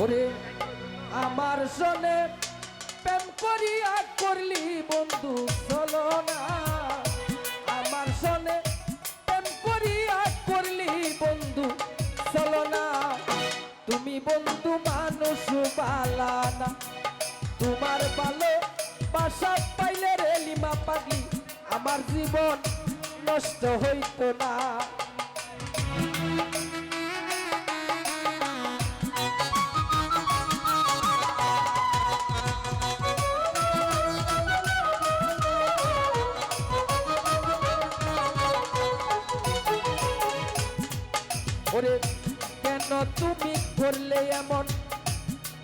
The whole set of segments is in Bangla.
ওরে, আমার সনে প্রেম করিয়া করলি বন্ধু চলো না। আমার সনে প্রেম করিয়া করলি বন্ধু চলো না। তুমি বন্ধু মানুষ বালা না। তোমার ভালো বাসা পাইলে রে লিমা পাগলি, আমার জীবন নষ্ট হইতো না। ওরে, কেন তুমি করলে এমন?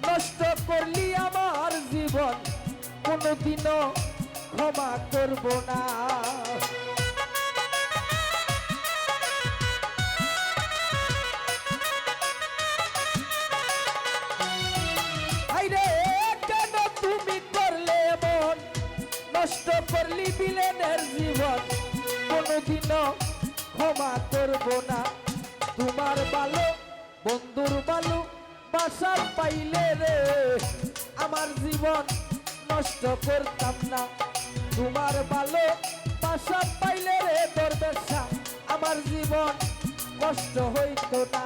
নষ্ট করলি আমার জীবন, কোনোদিনও ক্ষমা করব না। নষ্ট করলি বিলেনের জীবন, কোনোদিনও ক্ষমা করব না। তোমার বালো, বন্ধুর বালু বাসা পাইলে রে। আমার জীবন নষ্ট করতাম না। তোমার বালো বাসা পাইলে রে তোর আমার জীবন কষ্ট হইতো না।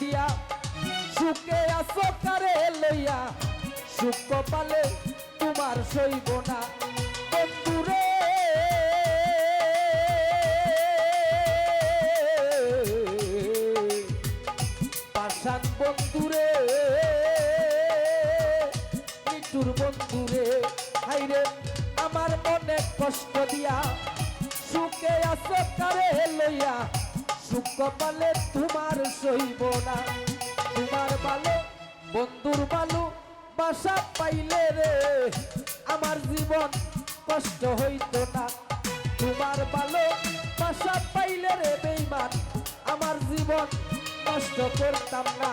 দিয়া। সুখে আসো কারে লইয়া। সুখ পালে তোমার সইব না। বন্ধুরে পাশান বন্ধুরে নিটুর বন্ধুরে হাইরে আমার মনে কষ্ট দিয়া। সুখে আসো কারে লইয়া। সুখ পালে তোমার সইব না। তোমার বালো, বন্ধুর বালু, বাসা পাইলে রে। আমার জীবন কষ্ট হইত না। তোমার বালো, বাসা পাইলে রে বেইমান। আমার জীবন কষ্ট করতাম না।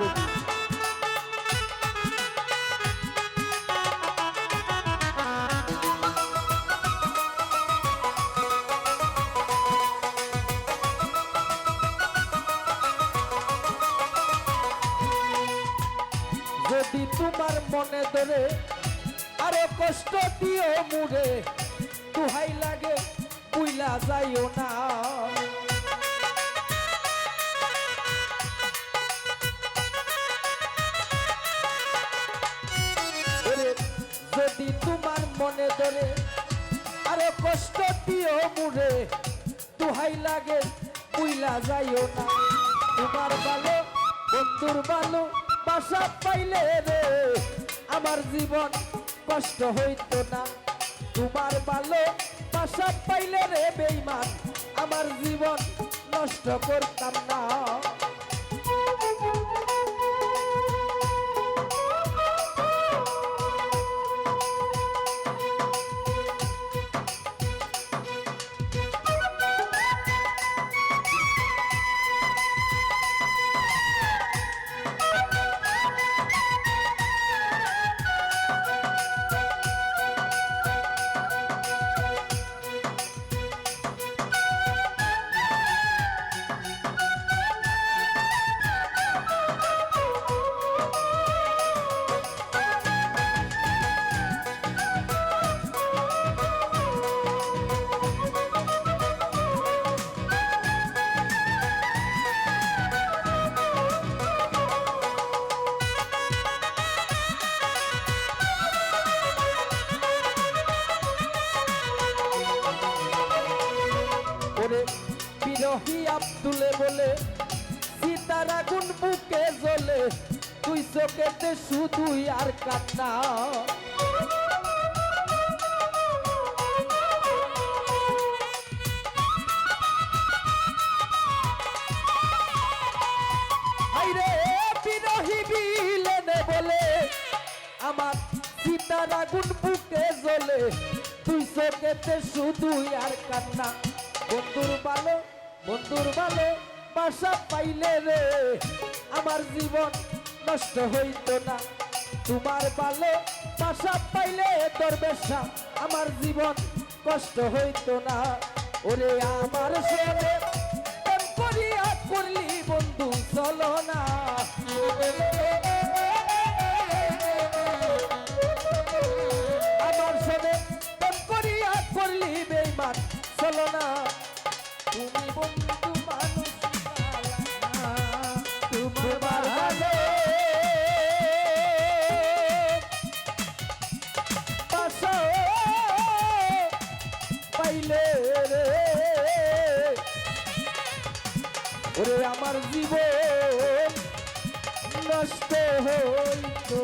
আদর যদি তোমার মনে ধরে আরও কষ্ট দিও মুড়ে তুহাই লাগে বুইলা যাইও না। যদি তোমার মনে ধরে, আরও কষ্ট দিও মুড়ে তুহাই লাগে, বুইলা যাইও না। তোমার ভালো, বন্ধুর ভালো, বাসা পাইলে রে, আমার জীবন কষ্ট হইতো না। তোমার ভালো, বাসা পাইলে রে, বেইমান, আমার জীবন নষ্ট করতাম না। বলে সীতার আগুন বুকে জ্বলে, তুই চোখেতে শুধুই আর কান্না। আমার সীতার আগুন বুকে জ্বলে, তুই চোখেতে শুধুই আর কান্না। বন্ধুর ভালো বন্ধুর ভালো বাসা পাইলে রে, আমার জীবন নষ্ট হইত না। তোমার ভালো বাসা পাইলে তোর বেশা আমার জীবন কষ্ট হইত না। ওরে আমার করিয়া করলি বন্ধু, চলো না। ওরে আমার জীবন নষ্ট হইতো।